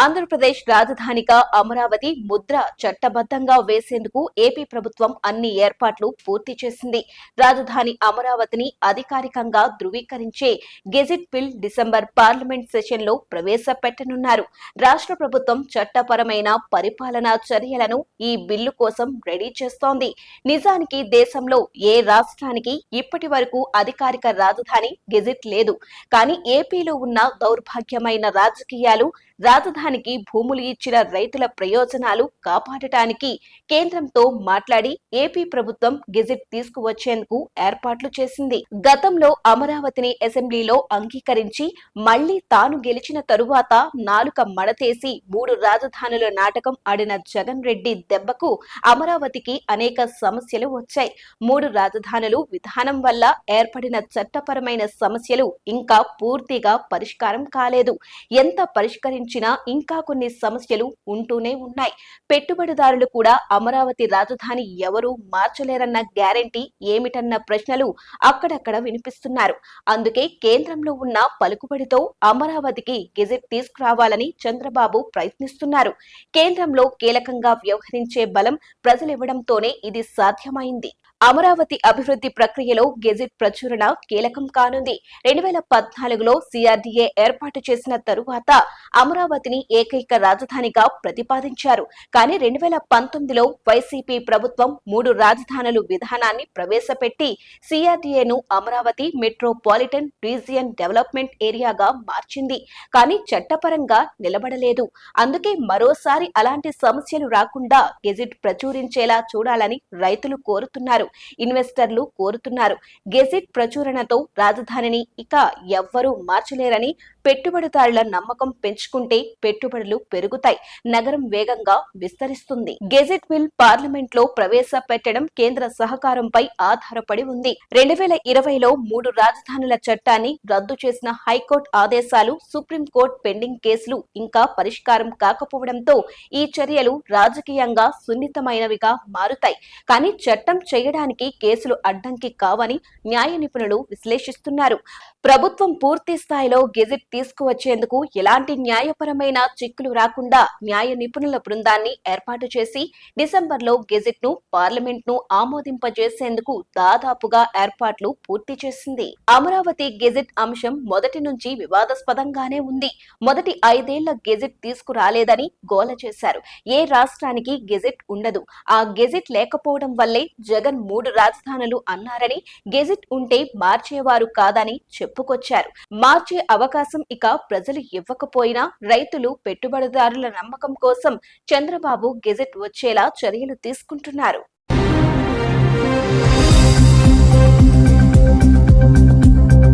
ఆంధ్రప్రదేశ్ రాజధానిగా అమరావతి ముద్ర చట్టబద్ధంగా వేసేందుకు ఏపీ ప్రభుత్వం అన్ని ఏర్పాట్లు పూర్తి చేసింది. రాజధాని అమరావతిని అధికారికంగా ధృవీకరించే గెజిట్ బిల్ డిసెంబర్ పార్లమెంట్ సెషన్లో ప్రవేశపెట్టనున్నారు. రాష్ట్ర ప్రభుత్వం చట్టపరమైన పరిపాలనా చర్యలను ఈ బిల్లు కోసం రెడీ చేస్తోంది. నిజానికి దేశంలో ఏ రాష్ట్రానికి ఇప్పటి వరకు అధికారిక రాజధాని గెజిట్ లేదు. కానీ ఏపీలో ఉన్న దౌర్భాగ్యమైన రాజకీయాలు రాజధానికి భూములు ఇచ్చిన రైతుల ప్రయోజనాలు కాపాడటానికి కేంద్రంతో మాట్లాడి ఏపీ ప్రభుత్వం గెజిట్ తీసుకువచ్చేందుకు ఏర్పాట్లు చేసింది. గతంలో అమరావతిని అసెంబ్లీలో అంగీకరించి మళ్ళీ తాను గెలిచిన తరువాత నాలుక మడతేసి మూడు రాజధానుల నాటకం ఆడిన జగన్ రెడ్డి దెబ్బకు అమరావతికి అనేక సమస్యలు వచ్చాయి. మూడు రాజధానులు విధానం వల్ల ఏర్పడిన చట్టపరమైన సమస్యలు ఇంకా పూర్తిగా పరిష్కారం కాలేదు. ఎంత పరిష్కరించినా ఇంకా కొన్ని సమస్యలు ఉంటూనే ఉన్నాయి. పెట్టుబడిదారులు కూడా అమరావతి రాజధాని ఎవరూ మార్చలేరన్న గ్యారంటీ ఏమిటన్న ప్రశ్నలు అక్కడక్కడ వినిపిస్తున్నారు. అందుకే కేంద్రంలో ఉన్న పలుకుబడితో అమరావతికి గెజిట్ తీసుకురావాలని చంద్రబాబు ప్రయత్నిస్తున్నారు. కేంద్రంలో కీలకంగా వ్యవహరించే బలం ప్రజలివ్వడంతోనే ఇది సాధ్యమైంది. అమరావతి అభివృద్ధి ప్రక్రియలో గెజిట్ ప్రచురణ కీలకం కానుంది. రెండు వేల పద్నాలుగులో సిఆర్డీఏ ఏర్పాటు చేసిన తరువాత అమరావతిని ఏకైక రాజధానిగా ప్రతిపాదించారు. కానీ రెండు వేల పంతొమ్మిదిలో వైసీపీ ప్రభుత్వం మూడు రాజధానులు విధానాన్ని ప్రవేశపెట్టి సిఆర్డీఏను అమరావతి మెట్రోపాలిటన్ రీజియన్ డెవలప్మెంట్ ఏరియాగా మార్చింది. కానీ చట్టపరంగా నిలబడలేదు. అందుకే మరోసారి అలాంటి సమస్యలు రాకుండా గెజిట్ ప్రచురించేలా చూడాలని రైతులు కోరుతున్నారు. ఇన్వెస్టర్లు కోరుతున్నారు. గెజిట్ ప్రచురణతో రాజధానిని ఇక ఎవ్వరూ మార్చలేరని పెట్టుబడిదారుల నమ్మకం పెంచుకుంటే పెట్టుబడులు పెరుగుతాయి. నగరం వేగంగా విస్తరిస్తుంది. గెజిట్ బిల్ పార్లమెంట్లో ప్రవేశపెట్టడం కేంద్ర సహకారంపై ఆధారపడి ఉంది. రెండు వేల ఇరవైలో మూడు రాజధానుల చట్టాన్ని రద్దు చేసిన హైకోర్టు ఆదేశాలు సుప్రీంకోర్టు పెండింగ్ కేసులు ఇంకా పరిష్కారం కాకపోవడంతో ఈ చర్యలు రాజకీయంగా సున్నితమైనవిగా మారుతాయి. కానీ చట్టం చేయడానికి కేసులు అడ్డంకి కావని న్యాయ నిపుణులు విశ్లేషిస్తున్నారు. ప్రభుత్వం పూర్తి స్థాయిలో గెజిట్ తీసుకువచ్చేందుకు ఎలాంటి న్యాయపరమైన చిక్కులు రాకుండా న్యాయ నిపుణుల బృందాన్ని ఏర్పాటు చేసి డిసెంబర్లో గెజిట్ను పార్లమెంట్ను ఆమోదింపజేసేందుకు దాదాపుగా ఏర్పాట్లు పూర్తి చేసింది. అమరావతి గెజిట్ అంశం మొదటి నుంచి వివాదాస్పదంగానే ఉంది. మొదటి ఐదేళ్ళ గెజిట్ తీసుకురాలేదని గోల చేశారు. ఏ రాష్ట్రానికి గెజిట్ ఉండదు. ఆ గెజిట్ లేకపోవడం వల్లే జగన్ మూడు రాజధానులు అన్నారని గెజిట్ ఉంటే మార్చేవారు కాదని చెప్పుకొచ్చారు. మార్చే అవకాశం ఇక ప్రజలు ఇవ్వకపోయినా రైతులు పెట్టుబడిదారుల నమ్మకం కోసం చంద్రబాబు గెజిట్ వచ్చేలా చర్యలు తీసుకుంటున్నారు.